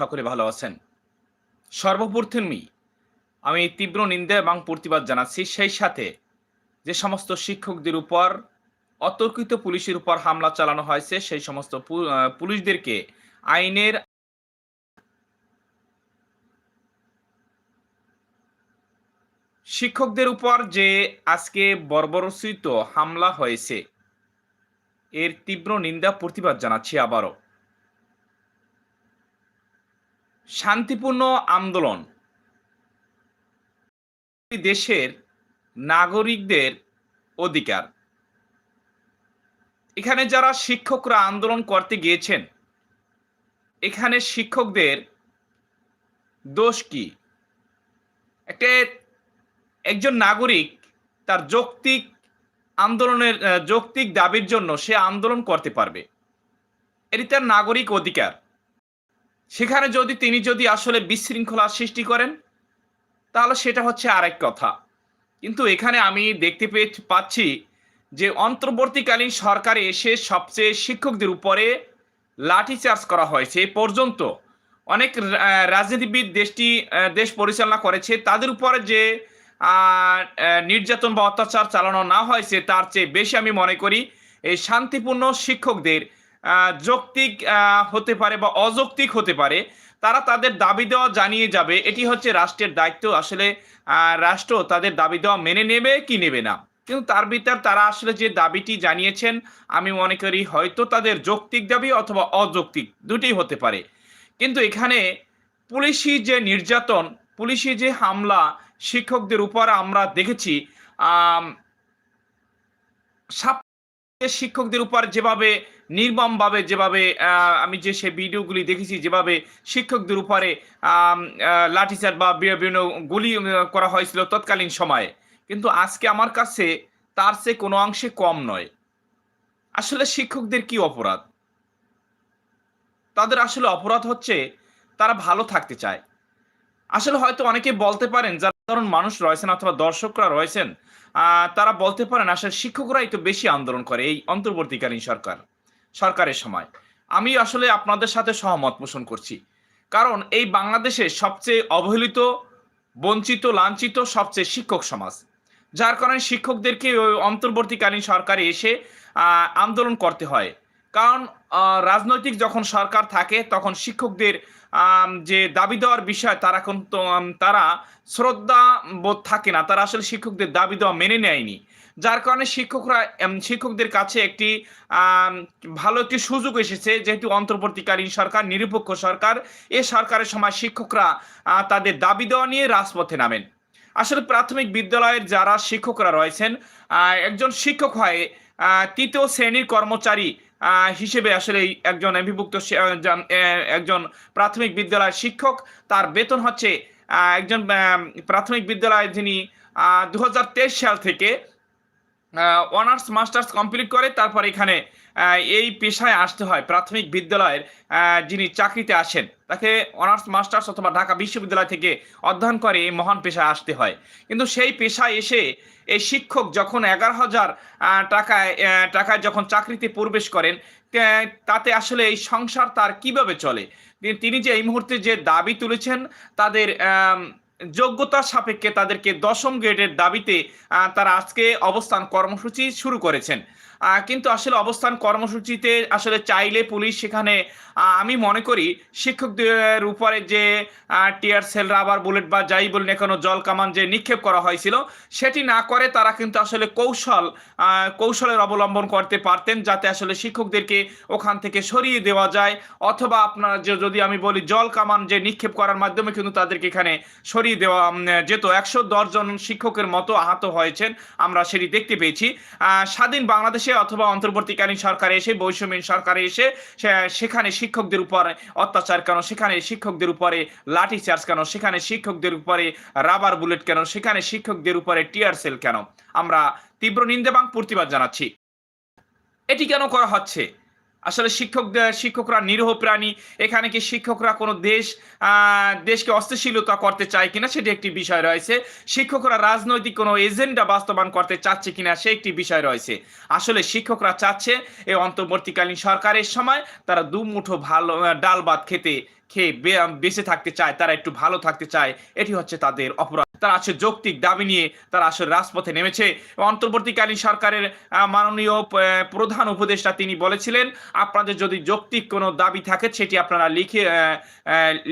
সকলে ভালো আছেন। সর্বপ্রথমই আমি তীব্র নিন্দা এবং প্রতিবাদ জানাচ্ছি। সেই সাথে যে সমস্ত শিক্ষকদের উপর, অতর্কিত পুলিশের উপর হামলা চালানো হয়েছে, সেই সমস্ত পুলিশদেরকে আইনের শিক্ষকদের উপর যে আজকে বর্বরচিত হামলা হয়েছে, এর তীব্র নিন্দা, প্রতিবাদ জানাচ্ছি আবারও। শান্তিপূর্ণ আন্দোলন। দেশের নাগরিকদের অধিকার। এখানে যারা শিক্ষকরা আন্দোলন করতে গিয়েছেন, এখানে শিক্ষকদের দোষ কি? একটা একজন নাগরিক তার যৌক্তিক আন্দোলনের যৌক্তিক দাবির জন্য সে আন্দোলন করতে পারবে। এটি তার নাগরিক অধিকার। সেখানে যদি তিনি যদি আসলে বিশৃঙ্খলা সৃষ্টি করেন, তাহলে সেটা হচ্ছে আরেক কথা। কিন্তু এখানে আমি দেখতে পেয়ে পাচ্ছি যে অন্তর্বর্তীকালীন সরকারে এসে সবচেয়ে শিক্ষকদের উপরে লাঠিচার্জ করা হয়েছে। এ পর্যন্ত অনেক রাজনীতিবিদ দেশটি দেশ পরিচালনা করেছে। তাদের উপরে যে নির্যাতন বা অত্যাচার চালানো না হয়েছে, তার চেয়ে বেশি আমি মনে করি এই শান্তিপূর্ণ শিক্ষকদের যৌক্তিক হতে পারে বা অযৌক্তিক হতে পারে, তারা তাদের দাবি দেওয়া জানিয়ে যাবে। এটি হচ্ছে রাষ্ট্রের দায়িত্ব। আসলে রাষ্ট্র তাদের দাবি দেওয়া মেনে নেবে কি নেবে না? কিন্তু তার ভিতর তারা আসলে যে দাবিটি জানিয়েছেন, আমি মনে করি হয়তো তাদের যৌক্তিক দাবি অথবা অযৌক্তিক দুটোই হতে পারে। কিন্তু এখানে পুলিশি যে নির্যাতন, পুলিশি যে হামলা শিক্ষকদের উপর আমরা দেখেছি শিক্ষকদের উপর যেভাবে নির্মমভাবে যেভাবে আমি যে সে ভিডিওগুলি দেখেছি, যেভাবে শিক্ষকদের উপরে লাঠিচার বা বিভিন্ন গুলি করা হয়েছিল তৎকালীন সময়ে। কিন্তু আজকে আমার কাছে তার চেয়ে কোনো অংশে কম নয়। আসলে শিক্ষকদের কি অপরাধ? তাদের আসলে অপরাধ হচ্ছে তারা ভালো থাকতে চায়। আসলে হয়তো অনেকে বলতে পারেন, যারা ধরুন মানুষ রয়েছেন অথবা দর্শকরা রয়েছেন তারা বলতে পারেন, আসলে শিক্ষকরাই তো বেশি আন্দোলন করে এই অন্তর্বর্তীকালীন সরকার। সরকারের সময়। আমি আসলে আপনাদের সাথে সহমত পোষণ করছি। কারণ এই বাংলাদেশে সবচেয়ে অবহেলিত, বঞ্চিত, লাঞ্ছিত সবচেয়ে শিক্ষক সমাজ। যার কারণে শিক্ষকদেরকে অন্তর্বর্তীকালীন সরকারে এসে আন্দোলন করতে হয়। কারণ রাজনৈতিক যখন সরকার থাকে, তখন শিক্ষকদের যে দাবি দেওয়ার বিষয়, তারা তারা শ্রদ্ধা বোধ থাকে না। তারা আসলে শিক্ষকদের দাবি দেওয়া মেনে নেয়নি। যার কারণে শিক্ষকরা শিক্ষকদের কাছে একটি ভালো একটি সুযোগ এসেছে, যেহেতু অন্তর্বর্তীকালীন সরকার, নিরপেক্ষ সরকার, এ সরকারের সময় শিক্ষকরা তাদের দাবি দেওয়া নিয়ে রাজপথে নামেন। আসলে প্রাথমিক বিদ্যালয়ের যারা শিক্ষকরা রয়েছেন একজন শিক্ষক হয় তৃতীয় শ্রেণির কর্মচারী হিসেবে আসলে একজন অভিভুক্ত একজন প্রাথমিক বিদ্যালয়ের শিক্ষক। তার বেতন হচ্ছে একজন প্রাথমিক বিদ্যালয়ে যিনি দু হাজার তেইশ সাল থেকে অনার্স মাস্টার্স কমপ্লিট করে তারপর এখানে এই পেশায় আসতে হয় প্রাথমিক বিদ্যালয়ের যিনি চাকরিতে আসেন। তাকে অনার্স মাস্টার্স অথবা ঢাকা বিশ্ববিদ্যালয় থেকে অধ্যয়ন করে এই মহান পেশায় আসতে হয়। কিন্তু সেই পেশায় এসে এই শিক্ষক যখন এগারো হাজার টাকায় টাকায় যখন চাকরিতে প্রবেশ করেন তাতে আসলে এই সংসার তার কীভাবে চলে? তিনি- যে এই মুহূর্তে যে দাবি তুলেছেন, তাদের যোগ্যতা সাপেক্ষে তাদেরকে দশম গ্রেডের দাবিতে তারা আজকে অবস্থান কর্মসূচি শুরু করেছেন। কিন্তু আসলে অবস্থান কর্মসূচিতে আসলে চাইলে পুলিশ সেখানে আমি মনে করি শিক্ষকদের উপরে যে টিয়ার সেল রাবার বুলেট বা যাই বলুন না কেন জল কামান যে নিক্ষেপ করা হয়েছিল, সেটি না করে তারা কিন্তু আসলে কৌশল কৌশলের অবলম্বন করতে পারতেন যাতে আসলে শিক্ষকদেরকে ওখান থেকে সরিয়ে দেওয়া যায়। অথবা আপনার যে, যদি আমি বলি জল কামান যে নিক্ষেপ করার মাধ্যমে কিন্তু তাদেরকে এখানে সরিয়ে দেওয়া যেত। একশো জন শিক্ষকের মতো আহত হয়েছেন, আমরা সেটি দেখতে পেয়েছি। স্বাধীন বাংলাদেশে অথবা অন্তর্বর্তীকালীন সরকারে এসে, বৈষম্যহীন সরকারে এসে সেখানে শিক্ষকদের উপরে অত্যাচার কেন? সেখানে শিক্ষকদের উপরে লাঠি চার্জ কেন? সেখানে শিক্ষকদের উপরে রাবার বুলেট কেন? সেখানে শিক্ষকদের উপরে টিয়ার সেল কেন? আমরা তীব্র নিন্দা এবং প্রতিবাদ জানাচ্ছি। এটি কেন করা হচ্ছে? আসলে শিক্ষকদের, শিক্ষকরা নিরীহ প্রাণী। এখানে কি শিক্ষকরা কোনো দেশ দেশকে অস্থিতিশীলতা করতে চায় কিনা সেটি একটি বিষয় রয়েছে। শিক্ষকরা রাজনৈতিক কোনো এজেন্ডা বাস্তবায়ন করতে চাচ্ছে কিনা সে একটি বিষয় রয়েছে। আসলে শিক্ষকরা চাচ্ছে এই অন্তর্বর্তীকালীন সরকারের সময় তারা দু মুঠো ভালো ডাল ভাত খেতে, খেয়ে বেঁচে থাকতে চায়, তারা একটু ভালো থাকতে চায়। এটি হচ্ছে তাদের অপরাধ। তারা আসলে যৌক্তিক দাবি নিয়ে তারা আসলে রাজপথে নেমেছে। অন্তর্বর্তীকালীন সরকারের মাননীয় প্রধান উপদেষ্টা তিনি বলেছিলেন, আপনাদের যদি যৌক্তিক কোনো দাবি থাকে সেটি আপনারা লিখে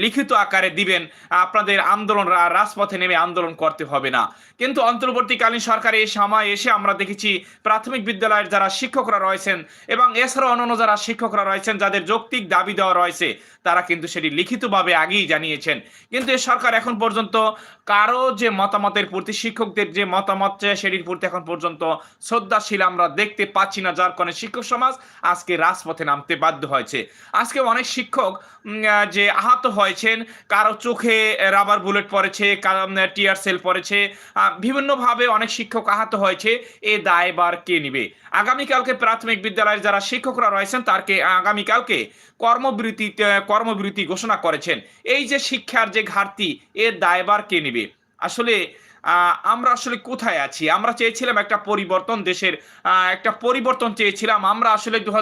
লিখিত আকারে দিবেন। আপনাদের আন্দোলন রাজপথে নেমে আন্দোলন করতে হবে না। কিন্তু অন্তর্বর্তীকালীন সরকারে এই সময় এসে আমরা দেখেছি, প্রাথমিক বিদ্যালয়ের যারা শিক্ষকরা রয়েছেন এবং এছাড়াও অন্যান্য যারা শিক্ষকরা রয়েছেন, যাদের যৌক্তিক দাবি দেওয়া রয়েছে, তারা কিন্তু সেটি লিখিতভাবে আগেই জানিয়েছেন। কিন্তু এই সরকার এখন পর্যন্ত কারও যে মতামতের প্রতি, শিক্ষকদের যে মতামত সেটির প্রতি এখন পর্যন্ত শ্রদ্ধাশীল আমরা দেখতে পাচ্ছি না, যার কারণে শিক্ষক সমাজ আজকে রাজপথে নামতে বাধ্য হয়েছে। আজকে অনেক শিক্ষক যে আহত হয়েছেন, কারও চোখে রাবার বুলেট পড়েছে, কারও টিয়ার সেল পড়েছে বিভিন্নভাবে অনেক শিক্ষক আহত হয়েছে, এ দায়বার কে নিবে? আগামীকালকে প্রাথমিক বিদ্যালয়ের যারা শিক্ষকরা রয়েছেন, তারকে আগামীকালকে কর্মবিরতি কর্মবিরতি ঘোষণা করেছেন। এই যে শিক্ষার যে ঘাটতি এর দায়বার কে নিবে? আসলে আমরা আসলে কোথায় আছি? আমরা চেয়েছিলাম একটা পরিবর্তন দেশের একটা পরিবর্তন চেয়েছিলাম। আমরা আসলে দু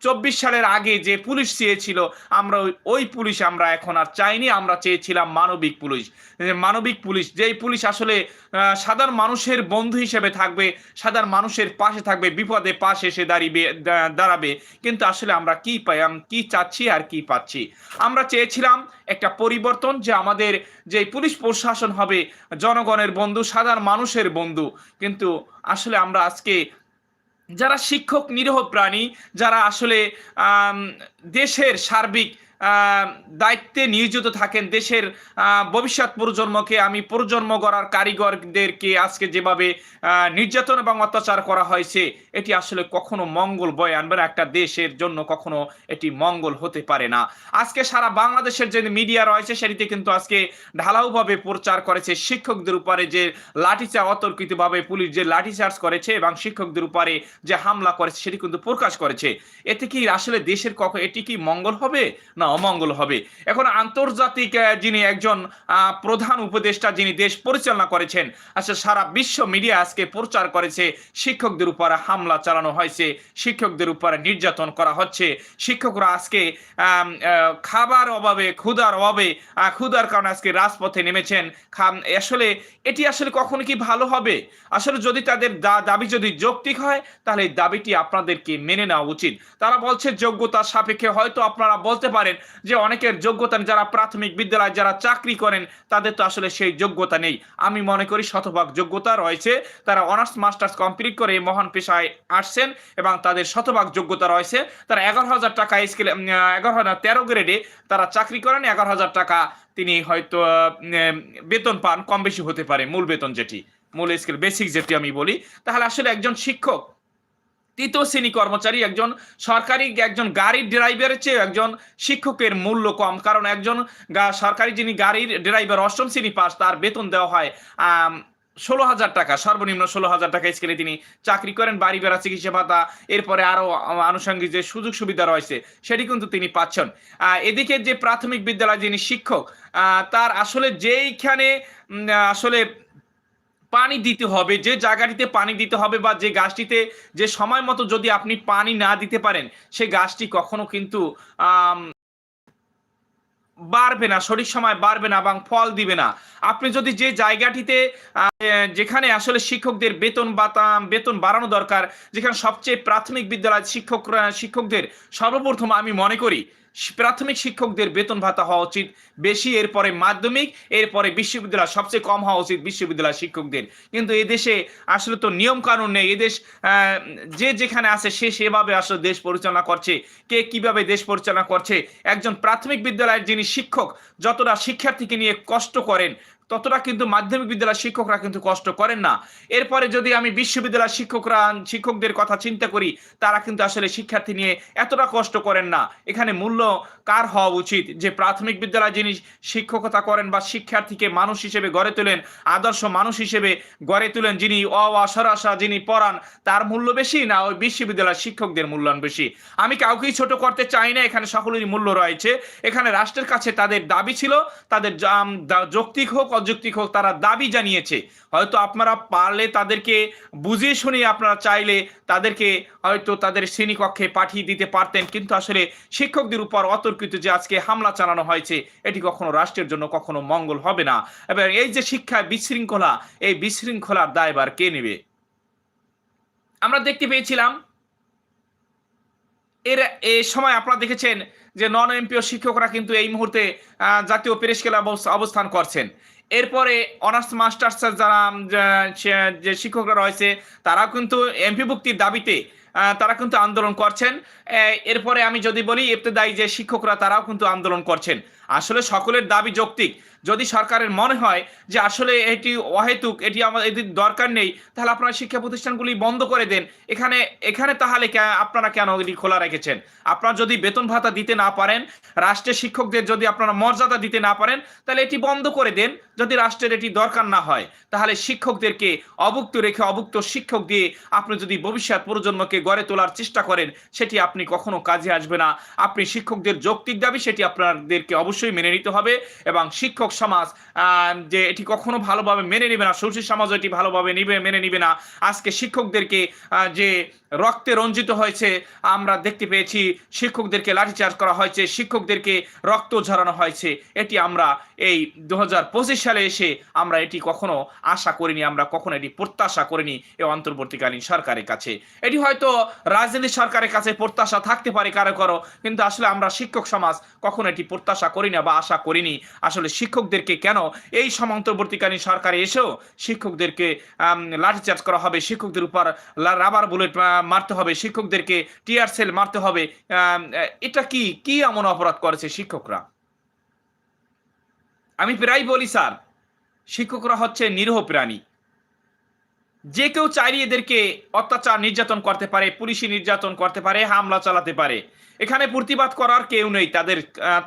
চব্বিশ সালের আগে যে পুলিশ চেয়েছিল, আমরা ওই- পুলিশ আমরা এখন আর চাইনি। আমরা চেয়েছিলাম মানবিক পুলিশ। মানবিক পুলিশ। যেই পুলিশ আসলে সাধারণ মানুষের বন্ধু হিসেবে থাকবে, সাধারণ মানুষের পাশে থাকবে, বিপদে পাশে এসে দাঁড়িয়ে দাঁড়াবে। কিন্তু আসলে আমরা কি পাই কি চাচ্ছি আর কি পাচ্ছি? আমরা চেয়েছিলাম একটা পরিবর্তন যে আমাদের যে পুলিশ প্রশাসন হবে, জনগণের বন্ধু, সাধারণ মানুষের বন্ধু। কিন্তু আসলে আমরা আজকে যারা শিক্ষক নিরীহ প্রাণী, যারা আসলে দেশের সার্বিক দায়িত্বে নিয়োজিত থাকেন দেশের ভবিষ্যৎ প্রজন্মকে। আমি প্রজন্ম গড়ার কারিগরদেরকে আজকে যেভাবে নির্যাতন এবং অত্যাচার করা হয়েছে, এটি আসলে কখনো মঙ্গল বয়ে আনবে না। একটা দেশের জন্য কখনো এটি মঙ্গল হতে পারে না। আজকে সারা বাংলাদেশের যে মিডিয়া রয়েছে, সেটিতে কিন্তু আজকে ঢালাওভাবে প্রচার করেছে শিক্ষকদের উপরে যে লাঠিচার্জ, অতর্কিতভাবে পুলিশ যে লাঠিচার্জ করেছে এবং শিক্ষকদের উপরে যে হামলা করেছে, সেটি কিন্তু প্রকাশ করেছে। এতে কি আসলে দেশের কখন এটি কি মঙ্গল হবে? না অমঙ্গল হবে। এখন আন্তর্জাতিক যিনি একজন প্রধান উপদেষ্টা যিনি দেশ পরিচালনা করেছেন আসলে সারা বিশ্ব মিডিয়া আজকে প্রচার করেছে, শিক্ষকদের উপরে হামলা চালানো হয়েছে, শিক্ষকদের উপরে নির্যাতন করা হচ্ছে। শিক্ষকরা আজকে খাবার অভাবে, ক্ষুধার অভাবে ক্ষুধার কারণে আজকে রাজপথে নেমেছেন। আসলে এটি আসলে কখনো কি ভালো হবে? আসলে যদি তাদের দাবি যদি যৌক্তিক হয়, তাহলে এই দাবিটি আপনাদেরকে মেনে নেওয়া উচিত। তারা বলছে, যোগ্যতার সাপেক্ষে হয়তো আপনারা বলতে পারেন যে অনেকের যোগ্যতা যারা প্রাথমিক বিদ্যালয়ে যারা চাকরি করেন, তাদের তো আসলে সেই যোগ্যতা নেই। আমি মনে করি শতভাগ যোগ্যতা রয়েছে। তারা অনার্স, মাস্টার্স কমপ্লিট করে মহান পেশায় আসছেন এবং তাদের শতভাগ যোগ্যতা রয়েছে। তারা এগারো হাজার টাকা স্কেলে এগারো হাজার তেরো গ্রেডে তারা চাকরি করেন। এগারো হাজার টাকা তিনি হয়তো বেতন পান, কম বেশি হতে পারে, মূল বেতন যেটি। মূল স্কেল, বেসিক যেটি আমি বলি। তাহলে আসলে একজন শিক্ষক তৃতীয় শ্রেণি কর্মচারী, একজন সরকারি, একজন গাড়ির ড্রাইভারের চেয়ে একজন শিক্ষকের মূল্য কম। কারণ একজন সরকারি যিনি গাড়ির ড্রাইভার অষ্টম শ্রেণি পাস, তার বেতন দেওয়া হয় ষোলো হাজার টাকা। সর্বনিম্ন ষোলো হাজার টাকা স্কেলে তিনি চাকরি করেন, বাড়ি বেড়া, চিকিৎসা ভাতা, এরপরে আরও আনুষঙ্গিক যে সুযোগ সুবিধা রয়েছে, সেটি কিন্তু তিনি পাচ্ছেন। এদিকে যে প্রাথমিক বিদ্যালয় যিনি শিক্ষক তার আসলে যেইখানে আসলে পানি দিতে হবে, যে জায়গাটিতে পানি দিতে হবে বা যে গাছটিতে, যে সময় মতো যদি আপনি পানি না দিতে পারেন, সে গাছটি কখনো কিন্তু বাড়বে না, সঠিক সময় বাড়বে না এবং ফল দিবে না। আপনি যদি যে জায়গাটিতে যেখানে আসলে শিক্ষকদের বেতন বাতা বেতন বাড়ানো দরকার, যেখানে সবচেয়ে প্রাথমিক বিদ্যালয় শিক্ষকরা শিক্ষকদের সর্বপ্রথম আমি মনে করি প্রাথমিক শিক্ষকদের বেতন ভাতা হওয়া উচিত বেশি, এরপরে মাধ্যমিক, এরপরে বিশ্ববিদ্যালয়, সবচেয়ে কম হওয়া উচিত বিশ্ববিদ্যালয় শিক্ষকদের। কিন্তু এদেশে আসলে তো নিয়ম কানুন নেই। এদেশ যে যেখানে আছে সে সেভাবে আসলে দেশ পরিচালনা করছে। কে কীভাবে দেশ পরিচালনা করছে? একজন প্রাথমিক বিদ্যালয়ের যিনি শিক্ষক, যতটা শিক্ষার্থীকে নিয়ে কষ্ট করেন ততটা কিন্তু মাধ্যমিক বিদ্যালয়ের শিক্ষকরা কিন্তু কষ্ট করেন না। এরপরে যদি আমি বিশ্ববিদ্যালয়ের শিক্ষকরা, শিক্ষকদের কথা চিন্তা করি, তারা কিন্তু আসলে শিক্ষার্থী নিয়ে এতটা কষ্ট করেন না। এখানে মূল্য কার হওয়া উচিত? যে প্রাথমিক বিদ্যালয় যিনি শিক্ষকতা করেন বা শিক্ষার্থীকে মানুষ হিসেবে গড়ে তোলেন, আদর্শ মানুষ হিসেবে গড়ে তোলেন, যিনি অ আ সরাসা যিনি পড়ান, তার মূল্য বেশি না ওই বিশ্ববিদ্যালয়ের শিক্ষকদের মূল্যায়ন বেশি? আমি কাউকেই ছোট করতে চাই না, এখানে সকলেরই মূল্য রয়েছে। এখানে রাষ্ট্রের কাছে তাদের দাবি ছিল, তাদের যৌক্তিক হোক অযৌক্তিক হোক, তারা দাবি জানিয়েছে। হয়তো আপনারা পারলে তাদেরকে বুঝিয়ে শুনে আপনারা চাইলে তাদেরকে হয়তো তাদের শ্রেণীকক্ষে পাঠিয়ে দিতে পারতেন। কিন্তু আসলে শিক্ষকদের উপর অতর্কিত যে আজকে হামলা চালানো হয়েছে, এটি কখনো রাষ্ট্রের জন্য কখনো মঙ্গল হবে না। এবং এই যে শিক্ষায় বিশৃঙ্খলা, এই বিশৃঙ্খলার দায়বার কে নেবে? আমরা দেখতে পেয়েছিলাম, এর এ সময় আপনারা দেখেছেন যে নন এমপিও শিক্ষকরা কিন্তু এই মুহূর্তে জাতীয় প্রেস ক্লাবে অবস- অবস্থান করছেন। এরপরে অনার্স মাস্টার্স যারা যা- শিক্ষকরা রয়েছে, তারাও কিন্তু এমপি ভুক্তির দাবিতে তারা কিন্তু আন্দোলন করছেন। এরপরে আমি যদি বলি, ইবতেদায়ী যে শিক্ষকরা, তারাও কিন্তু আন্দোলন করছেন। আসলে সকলের দাবি যৌক্তিক। যদি সরকারের মনে হয় যে আসলে এটি অহেতুক, এটি আমাদের এটির দরকার নেই, তাহলে আপনারা শিক্ষা প্রতিষ্ঠানগুলি বন্ধ করে দেন। এখানে এখানে তাহলে আপনারা কেন এটি খোলা রেখেছেন? আপনারা যদি বেতন ভাতা দিতে না পারেন, রাষ্ট্রের শিক্ষকদের যদি আপনারা মর্যাদা দিতে না পারেন, তাহলে এটি বন্ধ করে দেন। যদি রাষ্ট্রের এটি দরকার না হয়, তাহলে শিক্ষকদেরকে অভুক্ত রেখে অভুক্ত শিক্ষক দিয়ে আপনি যদি ভবিষ্যৎ প্রজন্মকে গড়ে তোলার চেষ্টা করেন, সেটি আপনি কখনো কাজে আসবে না। আপনি শিক্ষকদের যৌক্তিক দাবি, সেটি আপনাদেরকে অবশ্যই মেনে নিতে হবে এবং শিক্ষক সমাজ যে এটি কখনো ভালোভাবে মেনে নেবে না সুশী সমাজ এটি ভালোভাবে নিবে, মেনে নিবে না। আজকে শিক্ষকদেরকে যে রক্তে রঞ্জিত হয়েছে, আমরা দেখতে পেয়েছি, শিক্ষকদেরকে লাঠিচার্জ করা হয়েছে, শিক্ষকদেরকে রক্ত ঝরানো হয়েছে। এটি আমরা এই দু হাজার পঁচিশ সালে এসে আমরা এটি কখনো আশা করিনি, আমরা কখনো এটি প্রত্যাশা করিনি এই অন্তর্বর্তীকালীন সরকারের কাছে। এটি হয়তো রাজনীতি সরকারের কাছে প্রত্যাশা থাকতে পারে, কারও কারও, কিন্তু আসলে আমরা শিক্ষক সমাজ কখনো এটি প্রত্যাশা করি না বা আশা করিনি। আসলে শিক্ষকদেরকে কেন এই সমান্তর্বর্তীকালীন সরকারে এসেও শিক্ষকদেরকে লাঠিচার্জ করা হবে, শিক্ষকদের উপর রাবার বুলেট মারতে হবে, শিক্ষকদেরকে টিয়ার সেল মারতে হবে এটা কি কি এমন অপরাধ করেছে শিক্ষকরা? আমি প্রায় বলি, স্যার, শিক্ষকরা হচ্ছে নিরীহ প্রাণী। যে কেউ চাইলে এদেরকে অত্যাচার নির্যাতন করতে পারে, পুলিশি নির্যাতন করতে পারে, হামলা চালাতে পারে। এখানে প্রতিবাদ করার কেউ নেই, তাদের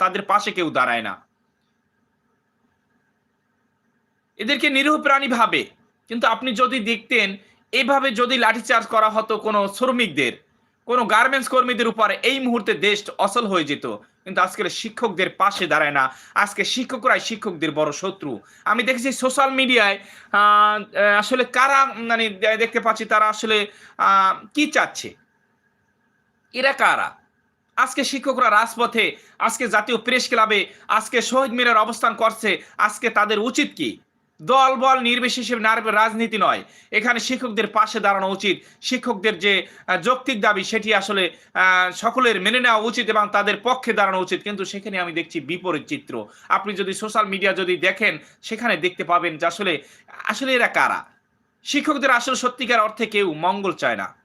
তাদের পাশে কেউ দাঁড়ায় না। এদেরকে নিরীহ প্রাণী ভাবে, কিন্তু আপনি যদি দেখতেন, এভাবে যদি লাঠিচার্জ করা হতো কোনো শ্রমিকদের কোনো গার্মেন্টস কর্মীদের উপর এই মুহূর্তে দেশ অসল হয়ে যেত। কিন্তু আজকের শিক্ষকদের পাশে দাঁড়ায় না। আজকে শিক্ষকরাই শিক্ষকদের বড় শত্রু। আমি দেখেছি সোশ্যাল মিডিয়ায় আসলে কারা মানে দেখতে পাচ্ছি তারা আসলে কি চাচ্ছে? এরা কারা? আজকে শিক্ষকরা রাজপথে, আজকে জাতীয় প্রেস ক্লাবে, আজকে শহীদ মিনার অবস্থান করছে, আজকে তাদের উচিত কি? দল, বল নির্বিশেষে নার- রাজনীতি নয়। এখানে শিক্ষকদের পাশে দাঁড়ানো উচিত। শিক্ষকদের যে যৌক্তিক দাবি, সেটি আসলে সকলের মেনে নেওয়া উচিত এবং তাদের পক্ষে দাঁড়ানো উচিত। কিন্তু সেখানে আমি দেখছি বিপরীত চিত্র। আপনি যদি সোশ্যাল মিডিয়া যদি দেখেন, সেখানে দেখতে পাবেন যে আসলে আসলে এরা কারা? শিক্ষকদের আসলে সত্যিকার অর্থে কেউ মঙ্গল চায় না।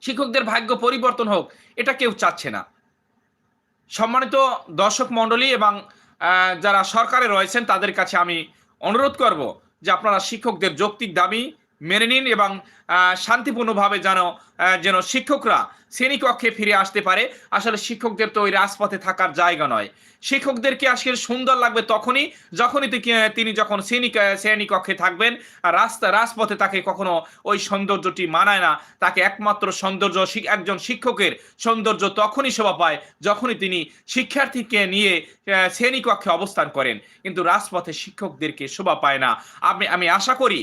শিক্ষকদের ভাগ্য পরিবর্তন হোক, এটা কেউ চাচ্ছে না। সম্মানিত দর্শক মণ্ডলী এবং যারা সরকারে রয়েছেন, তাদের কাছে আমি অনুরোধ করব যে আপনারা শিক্ষকদের যৌক্তিক দাবি মেনে নিন এবং শান্তিপূর্ণভাবে যেন যেন শিক্ষকরা শ্রেণীকক্ষে ফিরে আসতে পারে। আসলে শিক্ষকদের তো ওই রাজপথে থাকার জায়গা নয়। শিক্ষকদেরকে আজকে সুন্দর লাগবে তখনই, যখনই তিনি যখন শ্রেণি শ্রেণীকক্ষে থাকবেন, আর রাস্তা, রাজপথে তাকে কখনো ওই সৌন্দর্যটি মানায় না। তাকে একমাত্র সৌন্দর্য একজন শিক্ষকের সৌন্দর্য তখনই শোভা পায়, যখনই তিনি শিক্ষার্থীকে নিয়ে শ্রেণীকক্ষে অবস্থান করেন। কিন্তু রাজপথে শিক্ষকদেরকে শোভা পায় না। আমি আমি আশা করি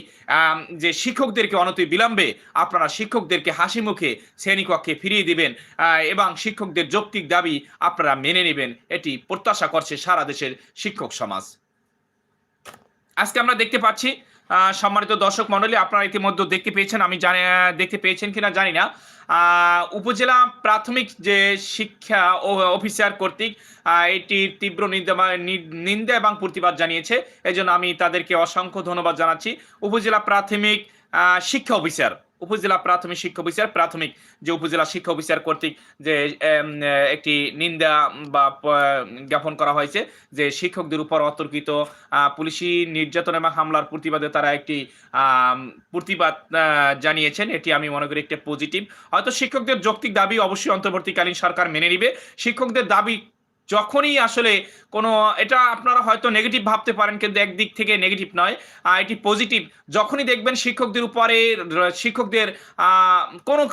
যে শিক্ষকদেরকে অনতি বিলম্বে আপনারা শিক্ষকদেরকে হাসি মুখে শ্রেণীকক্ষে ফিরিয়ে দিবেন। এবং শিক্ষকদের যৌক্তিক দাবি আপনারা মেনে নেবেন। এটি প্রত্যাশা করছে সারা দেশের শিক্ষক সমাজ। আজকে আমরা দেখতে পাচ্ছি সম্মানিত দর্শক মন্ডলী আপনারা ইতিমধ্যে দেখতে পেয়েছেন, আমি জানি দেখতে পেয়েছেন কিনা জানি না। উপজেলা প্রাথমিক যে শিক্ষা অফিসার কর্তৃক এটির তীব্র নিন্দা এবং প্রতিবাদ জানিয়েছে। এজন্য আমি তাদেরকে অসংখ্য ধন্যবাদ জানাচ্ছি। উপজেলা প্রাথমিক শিক্ষা অফিসার উপজেলা প্রাথমিক শিক্ষা অফিসার, প্রাথমিক যে উপজেলা শিক্ষা অফিসার কর্তৃক যে একটি নিন্দা বা জ্ঞাপন করা হয়েছে যে শিক্ষকদের উপর অতর্কিত পুলিশি নির্যাতন এবং হামলার প্রতিবাদে তারা একটি প্রতিবাদ জানিয়েছেন। এটি আমি মনে করি একটি পজিটিভ। হয়তো শিক্ষকদের যৌক্তিক দাবি অবশ্যই অন্তর্বর্তীকালীন সরকার মেনে নিবে। শিক্ষকদের দাবি যখনই আসলে কোনো, এটা আপনারা হয়তো নেগেটিভ ভাবতে পারেন, কিন্তু একদিক থেকে নেগেটিভ নয় এটি পজিটিভ যখনই দেখবেন শিক্ষকদের উপরে, শিক্ষকদের কোনো,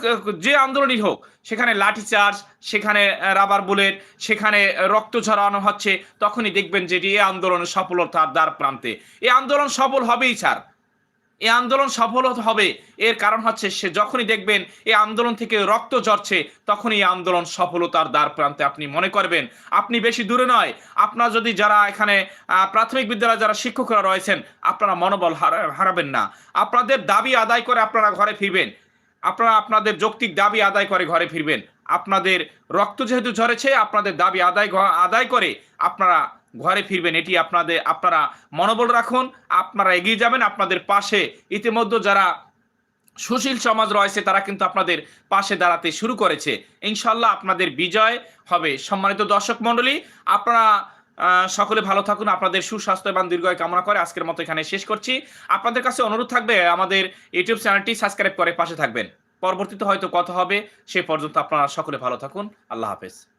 যে আন্দোলনই হোক, সেখানে লাঠিচার্জ সেখানে রাবার বুলেট সেখানে রক্ত ঝরানো হচ্ছে, তখনই দেখবেন যে এটি এই আন্দোলনের সফলতার দ্বার প্রান্তে। এই আন্দোলন সফল হবেই ছাড় এই আন্দোলন সফল হবে। এর কারণ হচ্ছে, সে যখনই দেখবেন এই আন্দোলন থেকে রক্ত ঝরছে, তখনই এই আন্দোলন সফলতার দ্বার প্রান্তে আপনি মনে করবেন। আপনি বেশি দূরে নয়, আপনার যদি যারা এখানে প্রাথমিক বিদ্যালয়ে যারা শিক্ষকরা রয়েছেন, আপনারা মনোবল হারা- হারাবেন না। আপনাদের দাবি আদায় করে আপনারা ঘরে ফিরবেন। আপনারা আপনাদের যৌক্তিক দাবি আদায় করে ঘরে ফিরবেন। আপনাদের রক্ত যেহেতু ঝরেছে, আপনাদের দাবি আদায় আদায় করে আপনারা ঘরে ফিরবেন, এটি আপনাদের, আপনারা মনোবল রাখুন, আপনারা এগিয়ে যাবেন, আপনাদের পাশে ইতিমধ্যে যারা সুশীল সমাজ রয়েছে, তারা কিন্তু আপনাদের পাশে দাঁড়াতে শুরু করেছে। ইনশাল্লাহ আপনাদের বিজয় হবে। সম্মানিত দর্শক মণ্ডলী, আপনারা সকলে ভালো থাকুন, আপনাদের সুস্বাস্থ্য এবং দীর্ঘায়ু কামনা করে আজকের মতো এখানে শেষ করছি। আপনাদের কাছে অনুরোধ থাকবে, আমাদের ইউটিউব চ্যানেলটি সাবস্ক্রাইব করে পাশে থাকবেন। পরবর্তীতে হয়তো কথা হবে, সে পর্যন্ত আপনারা সকলে ভালো থাকুন। আল্লাহ হাফেজ।